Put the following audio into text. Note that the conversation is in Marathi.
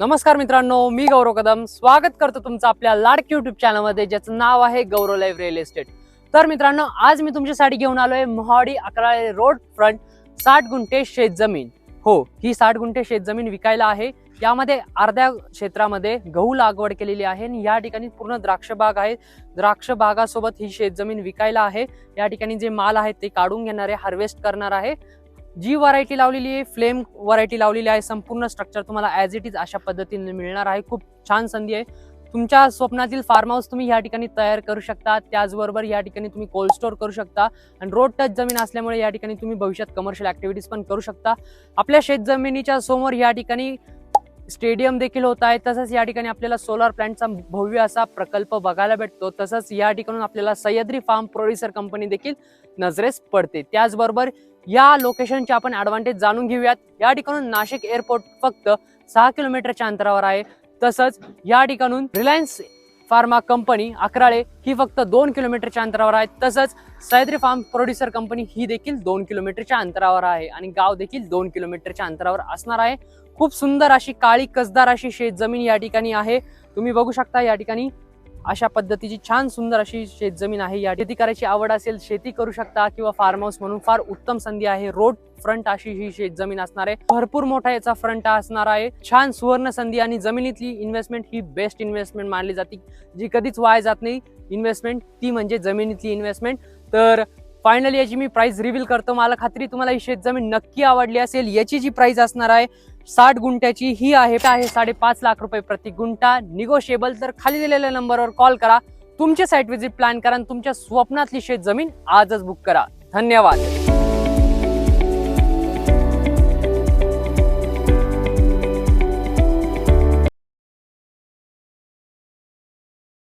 नमस्कार मित्रांनो मी गौरव कदम. स्वागत करतो तुमचं आपल्या लाडक युट्यूब चॅनलमध्ये ज्याचं नाव आहे गौरव लाईव्ह रिअल एस्टेट तर मित्रांनो आज मी तुमच्यासाठी घेऊन आलो आहे मोहाडी अकराळे रोड फ्रंट साठ गुंठे शेत जमीन हो ही साठ गुंठे शेत जमीन विकायला आहे. यामध्ये अर्ध्या क्षेत्रामध्ये गहू लागवड केलेली आहे आणि या ठिकाणी पूर्ण द्राक्ष बाग आहे. द्राक्ष बागासोबत ही शेतजमीन विकायला आहे. या ठिकाणी जे माल आहे ते काढून घेणार आहे हार्वेस्ट करणार आहे. जी व्हरायटी लावलेली आहे फ्लेम व्हरायटी लावलेली आहे संपूर्ण स्ट्रक्चर तुम्हाला ॲज इट इज अशा पद्धतीने मिळणार आहे. खूप छान संधी आहे. तुमच्या स्वप्नातील फार्म हाऊस तुम्ही या ठिकाणी तयार करू शकता. त्याचबरोबर या ठिकाणी तुम्ही कोल्ड स्टोअर करू शकता. आणि रोड टच जमीन असल्यामुळे या ठिकाणी तुम्ही भविष्यात कमर्शियल ऍक्टिव्हिटीज पण करू शकता. आपल्या शेत जमिनीच्या समोर या ठिकाणी स्टेडियम देखील होत आहे. तसंच या ठिकाणी आपल्याला सोलार प्लॅन्टचा भव्य असा प्रकल्प बघायला भेटतो. तसंच या ठिकाणून आपल्याला सह्याद्री फार्म प्रोड्युसर कंपनी देखील नजरेस पडते. त्याचबरोबर या लोकेशनचे आपण ऍडव्हान्टेज जाणून घेऊयात. या ठिकाणून नाशिक एअरपोर्ट फक्त सहा किलोमीटरच्या अंतरावर आहे. तसंच या ठिकाणून रिलायन्स फार्मा कंपनी अकराळे ही फक्त दोन किलोमीटरच्या अंतरावर आहे. तसंच सह्याद्री फार्म प्रोड्युसर कंपनी ही देखील दोन किलोमीटरच्या अंतरावर आहे. आणि गाव देखील दोन किलोमीटरच्या अंतरावर असणार आहे. खूप सुंदर अशी काळी कसदार अशी शेत जमीन या ठिकाणी आहे. तुम्ही बघू शकता या ठिकाणी अशा पद्धतीची छान सुंदर अशी शेतजमीन आहे. या शेती करायची आवड असेल शेती करू शकता किंवा फार्म हाऊस म्हणून फार उत्तम संधी आहे. रोड फ्रंट अशी ही शेतजमीन असणार आहे. भरपूर मोठा याचा फ्रंट असणार आहे. छान सुवर्ण संधी आणि जमिनीतली इन्व्हेस्टमेंट ही बेस्ट इन्व्हेस्टमेंट मानली जाते. जी कधीच वाया जात नाही. इन्व्हेस्टमेंट ती म्हणजे जमिनीतली इन्व्हेस्टमेंट तर फायनली याची मी प्राइस रिव्हील करतो. मला खात्री तुम्हाला ही शेतजमीन नक्की आवडली असेल याची जी प्राइस असणार आहे साठ गुंठ्याची ही आहे आहे साडेपाच लाख रुपये प्रति गुंठा. निगोशिएबल तर खाली दिलेल्या नंबरवर कॉल करा. तुमचे साईट व्हिजिट प्लॅन करा आणि तुमच्या स्वप्नातली शेत जमीन आजच बुक करा. धन्यवाद.